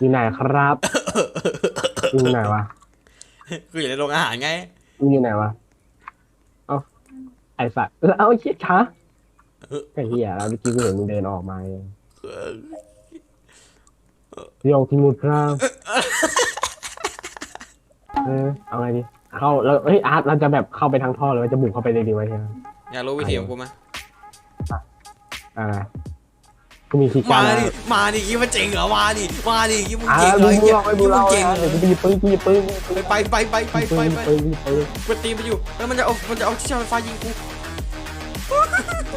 อยู่ไหนครับอยู่ไหนวะกูอยู่ในโรงอาหารไงมึงอยู่ไหนวะเอ้าไอสัตว์เออเอาไอ้เชี่ยช้าไอ้เหี้ยแล้วเมื่อกี้กูเห็นมึงเดินออกมาเองเดี๋ยวทิมุดครับเออเอาไงดี เข้าแล้วเฮ้ยอาร์ตเราจะแบบเข้าไปทางท่อหรือว่าจะบุกเข้าไปเลยดีวะเฮียอยากรู้วิธีของกูไหมอ่า กูมีคีย์กามาร์ดดิมาดิยี่มันเจ๋งเหรอมาดิมาดิยี่มึงอ่าเจ๋งเหรมึองมึงยี่ลองไปมึงลองเจ๋งเดี๋ยวกูไปหยิบปืนกูหยิบปืนไปไปไปไปไปไปไปปืนปืนกูตีมันอยู่แล้วมันจะเอามันจะเอาที่ชาร์จไฟยิงกู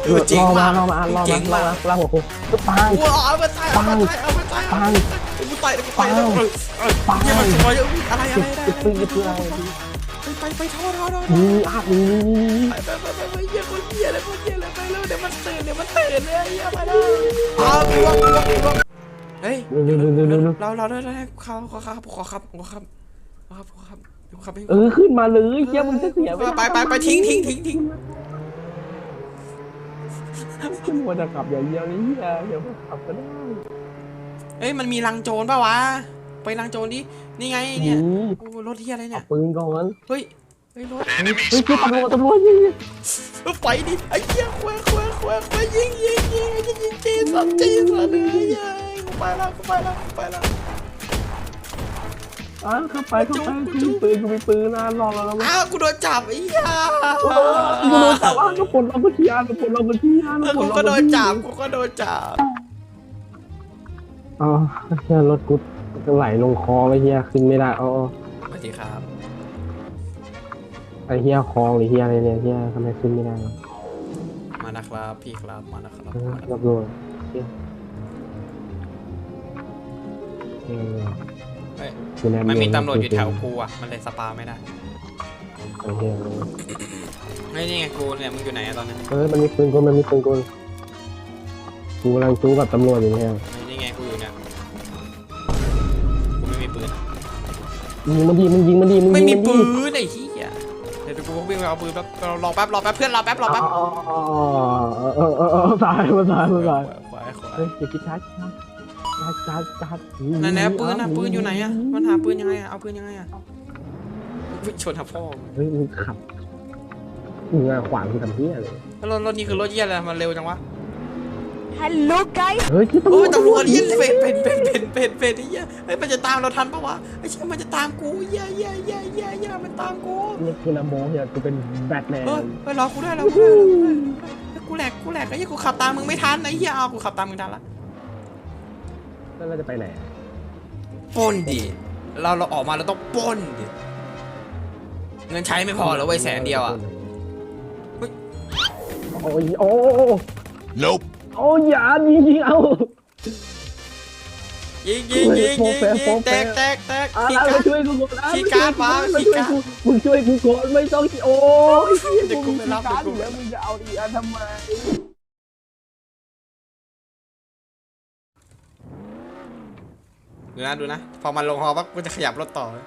เออเจ๋งรอมามากรอมารอเจ๋มางรอมากมาล่างหัวกูก็ปังว้าวเอาไปตายเอาไปตายเอาไปตายปังกูตายกูตายแล้วเออเออปังเนี่ยมันสวยอะไรอะไรหยิบอะไรปืนหยิบปืนอะ ไรไปไปไปท่อท่อท่อนี่อาร์ตนี่ไปไปไปไปไปเยี่ยคนเยี่ยเลยคนเยี่ยเลยไปเร็วเดี๋ยวมันตื่นเดี๋ยวมันตื่นเลยเยี่ยไปเลยอ้าวกลัวกลัวกลัวเฮ้ยเร็วเร็วเร็วเร็วเร็วเราเราได้ได้ขอขอครับขอครับขอครับขอครับขอครับขอครับเออขึ้นมาเลยเฮียมึงจะเสียไปไปไปทิ้งทิ้งทิ้งทิ้งขึ้นมาจะกลับอย่างเดียวนี่เฮียเดี๋ยวขับก็ได้เฮ้ยมันมีลังโจรป่าวะ ไปลังโจรดินี่ไงเนี่ยนี่โอ้รถที่อะไรเอาเนี่ยปืนก่อนเฮ้ยเฮ้ยรถเฮ้ยเฮ้ยคือตำรวจตำรวจยิงเออไปดิไอ้เหี้ยควายควายควายควายยิงยิงยิงยิงยิงจีสัตว์จีสัตว์เลยกูไปแล้วกูไปแล้วกูไปแล้วอะเข้าไปเข้าไปกูมีปืนกูมีปืนนะรอเราแล้วอ้าวกูโดนจับไอ้เหี้ยกูโดนจับอะก็ปลดเราก็ทีอะก็ปลดเราก็ทีอะเออกูก็โดนจับกูก็โดนจับอ๋อเฮียรถกู ไหลลงคอไปเฮียขึ้นไม่ได้อ๋อสวัสดีครับไอเฮียคลองหรือเฮียอะไรเนี่ยเฮียทำไมขึ้นไม่ได้มานะครับพี่ครับมานะครับเออมานะครัรับบรู้เฮียเออเฮ้ยคือแนมันมีตำรวจอยู่แถวกูอะมันเลยสปาไม่ได้ไอ้เฮียไอ้นี่ไงกูเนี่ยมึงอยู่ไหนอะตอนนี้เออมันมีปืนกลมันมีปืนกลกูกำลังจู้กับตำรวจอยู่เนี่ยนี่ไงกูอยู่ ยิงมันดีมึงยิงมันดีมึงไม่ยิงมีมันปืดีนไอ้เหี้ยเดี๋ยวกูวิ่งไปเอาปืนแป๊บรอแป๊บรอแป๊บเพื่อนรอแป๊บรอแป๊บอ๋ออ๋ออ๋อเออเออเออตายมาตายมาตายขวาขวาเฮ้ยอย่าคิดช้าช้าช้าช้าช้านั่นแหละปืนอะปืนอยู่ไหนอะมันหาปืนยังไงอะเอาปืนยังไงอะวิ่งชนทับพ่อเฮ้ยมึงขับมึงอะขวางคือทำเหี้ยเลยแล้วรถรถนี้คือรถเยี่ยอะไรมันเร็วจังวะ Hello guys เฮ้ยที่ตำรโอ้วยจตำรวจเยี่ยเป็นเป็นเป็นเป็นเป็นเป็นไอ้เหี้ยเฮ้ยมันจะตามเราทันปะวะไอ้เชี่ยมันจะตามกูเยี่ยเยี่ยเยี่ยเยี่ยเยี่ยมันตามกูนี่คือลำโบเนี่ยกูเป็นแบทแมนเฮ้ยเฮ้ยรอกูด้วยรอกูด้วยรอกูด้วยเฮ้ยกูแหลกกูแหลกไอ้เหี้ยกูขับตามมึงไม่ทันไอ้เหี้ยเอากูขับตามมึงทันละแล้วเราจะไปไหนอะปล้นดิเราเราออกมาเราต้องปล้นดิเงินใช้ไม่พอแล้วเว้ยแสนเดียวอะ เฮ้ย โอ้ยโอ้ Nope. โอ้ยอย่ายิงยิงเอา ยิงยิงยิงยิงโฟร์แฟร์ยิโฟงร์แตแฟร์กแตกแตกอะขี้แล้วกามาช่วยกูก่อนนะขี้การ์ดมามาขี้ช่วยการ์ดกูมึงช่วยกูก่อนไม่ต้องโอ้ยเดี๋ยวกูไปรับขี้การ์ดเดี๋ยวกูแล้วมึงจะเอาอีกอันทำไมดูนะดูนะ พอมันลงฮอปั๊บกูจะขยับรถต่อเลย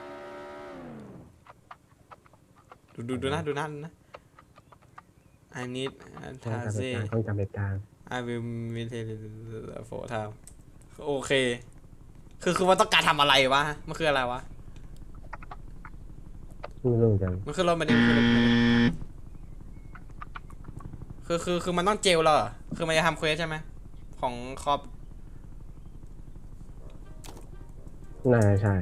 ดูดูดูนะดูนะดูนะ I need a ต้องจำเหตุ taxi การณ์ต้องจำเหตุการณ์ I will meet for time โอเค คือคือมันต้องการทำอะไรวะ มันคืออะไรวะ ไม่รู้เหมือนกันมันคือรถมันเองคือคือคือมันต้องเจลเหรอ คือมันจะทำเควสใช่ไหม ของคอปน่าจะใช่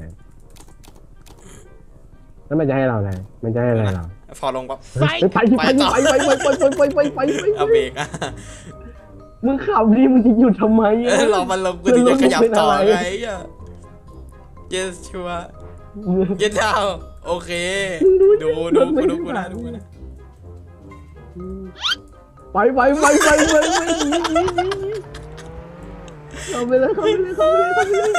แล้วมันจะให้เราอะไร มันจะให้อะไรเราพอลงปั๊บไปไปไปไปไปไปไปไปไปไปไปเอาเบรกอะ มึงขับดิมึงจะหยุดทำไมเออะอรอมันลงกูถึงจะขยับต่อไงอะ yes ชัวร์เย็นดาวโอเค ดูดูกูดูกูนะดูกูนะไปไปไปไปไปไปหนีหนีหนีหนีเข้าไปเลยเข้าไปเลยเข้าไปเลยเข้าไปเลย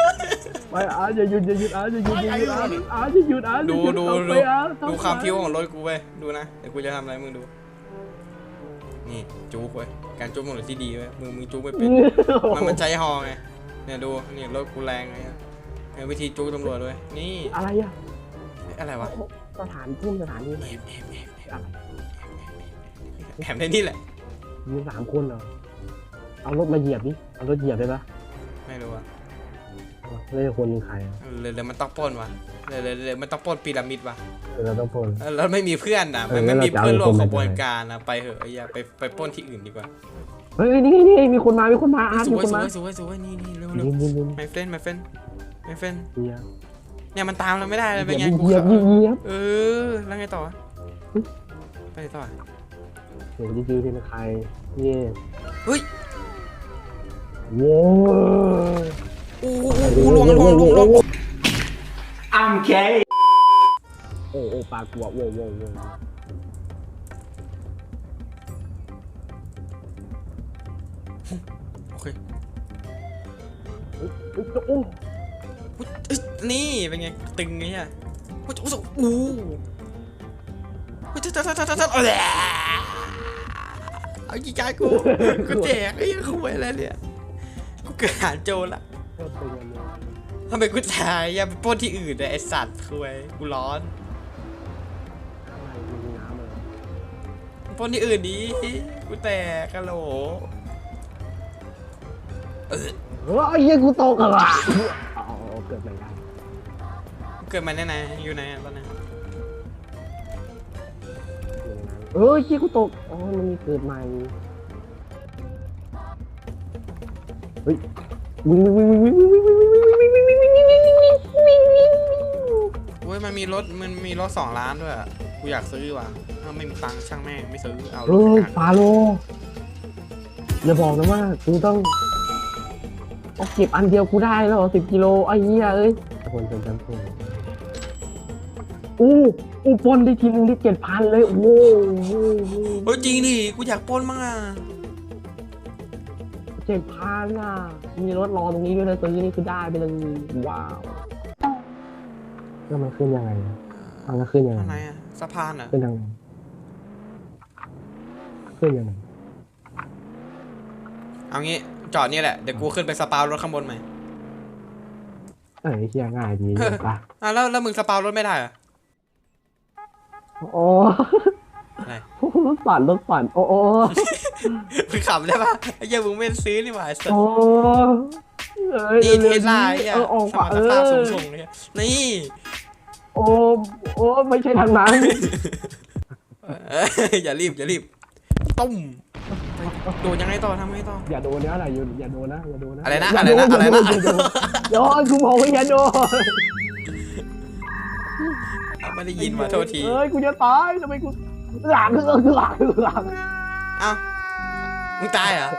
ไปอาอย่าหยุดอย่าหยุดอาอย่าหยุดอย่าหยุดอาอาอย่าหยุดอาดูดูเข้าดูไปอาดูความพิ้วของรถกูเว้ยดูนะเดี๋ยวกูจะทำอะไรมึงดู นี่จู๊กเว้ยการจู๊กมันที่ดีเว้ยมึงมึงจู๊กไม่เป็นมันมันใช้ฮอไงเนี่ยดูนี่รถกูแรงเลยอะเนี่ยวิธีจู๊กตำรวจด้วยนี่อะไรอะเฮ้ยอะไรวะสถานทุ่มสถานีไหนแอบแอบแอบแอบอะไรแอบในนี่แหละมีสามคนเหรอเอารถมาเหยียบดิเอารถเหยียบได้ปะไม่รู้อะเอา ไม่ใช่คนใครอะเลยเลยมันต้องปล้นวะเลยเลยเลยมันต้องปล้นพีระมิดวะเออเราต้องปล้นเออแล้วไม่มีเพื่อนอะเอมัอนไม่มีแล้วเราจะเพื่อนร่วมเอาขคนไปบวนไหนการนะไปเหอะไอ้เหี้ยไปไปปล้นที่อื่นดีกว่าเฮ้ยนี่นี่มีคนมามีคนมาอาร์ตสมีวยคนสวมายสวยสวยนี่นี่เร็วเร็วยิงยิงยิง my friend my friend my friend เฮียเนี่ยมันตามเราไม่ได้เลยเหเป็นไงยียบกูเหยียบขับเหยียบเออแล้วไงต่อวะไปไหนต่อวะเดี๋ยวจริงๆเป็นใครเย่เฮ้ยเย่โอ้โหโอ้โหลวงลวงลวงลวงโอ้โอ้ปลากลัวโว้โว้โว้โอเคโอ้อุ๊ยเอ้นี่เป็นไงตึงไงอะโอ้โหโอ้โหอู้หูจัดจัดจัดจัดจัดเอาแหละเอาจีจ้ากูกูแตกไอ้ยังคุยอะไรเนี่ยกูเกิดหาโจละ โคตรตึงอันนี้ทำไมกูตายอย่าไปปล้นที่อื่นเลยไอสัตว์คุยกูร้อนอะไรมีน้ำเลยปล้นที่อื่นดีกูแตกกะโหลเฮ้ยเฮียกูตกอะว่ะเอาเอาเอาเกิดใหม่ได้เกิดมาแน่ไหนอยู่ไหนอะตอนนี้นเออเฮียกูตกอ๋อมันมีเกิดใหม่เฮ้ย วิ่งวิ่งวิ่งวิ่งวิ่งวิ่งวิ่งวิ่งวิ่งวิ่งวิ่งวิ่งวิ่งวิ่งวิ่งวิ่งวิ่งวิ่งโอ้ยมันมีรถมันมีรถสองล้านด้วยอะกูอยากซื้อว่ะถ้าไม่มีตังค์ช่างแม่งไม่ซื้อเอารเฮ้ถยกันฟาโลอย่าบอกนะว่ากูต้องเอาเก็บอันเดียวกูได้แล้วสิบกิโลไอ้เหี้ยเอ้ยคนเป็นแชมป์พูอู้อู้ปล้นได้ทีนึงได้เจ็ดพันเลยโอ้โหเฮ้ยจริงดิกูอยากปล้นมั่งอะ เจ็ดพันอะ มีรถรอตรงนี้ด้วยนะซื้อนี่คือได้ไปเลยว้าวแล้วมันขึ้นยังไงอะอะแล้วขึ้นยังไงข้างในอะสะพานอะขึ้นยังไงขึ้นยังไงเอางี้จอดนี่แหละเดี๋ยวกูขึ้นไปสปาวรถข้างบนใหม่เอ้ยเฮียง่ายดีปะอะแล้วแล้วมึงสปาวรถไม่ได้เหรอะโอ้อะไรรถปั่นรถปั่นโอ้โอ้ มึงขับได้ปะไอ้เหี้ยมึงไม่ซื้อนี่หว่าไอ้สัสโอ้เอ้ยนี่เทร็วสๆลาไอ้เหี้ยเออออกสมามาเอร์ทภาพอสูงๆเลยนี่โอ้โอ้ไม่ใช่ทางนั้นเอ้ยอย่ารีบอย่ารีบตุ้มไปโดนยังไงต่อทำไงต่อ อย่าโดนนะอะไรอย่าอย่าโดนนะอย่าโดนนะอะไรนะย่าอะไรนะโดอะไรนะอย่าโดนอย่าโดนกูบอกว่าอย่าโดนไม่ได้ยินมาโทษทีเอ้ยกูจะตายทำไมกูหลังคือหลังคือหลังเอ้า มึงตายเหรอ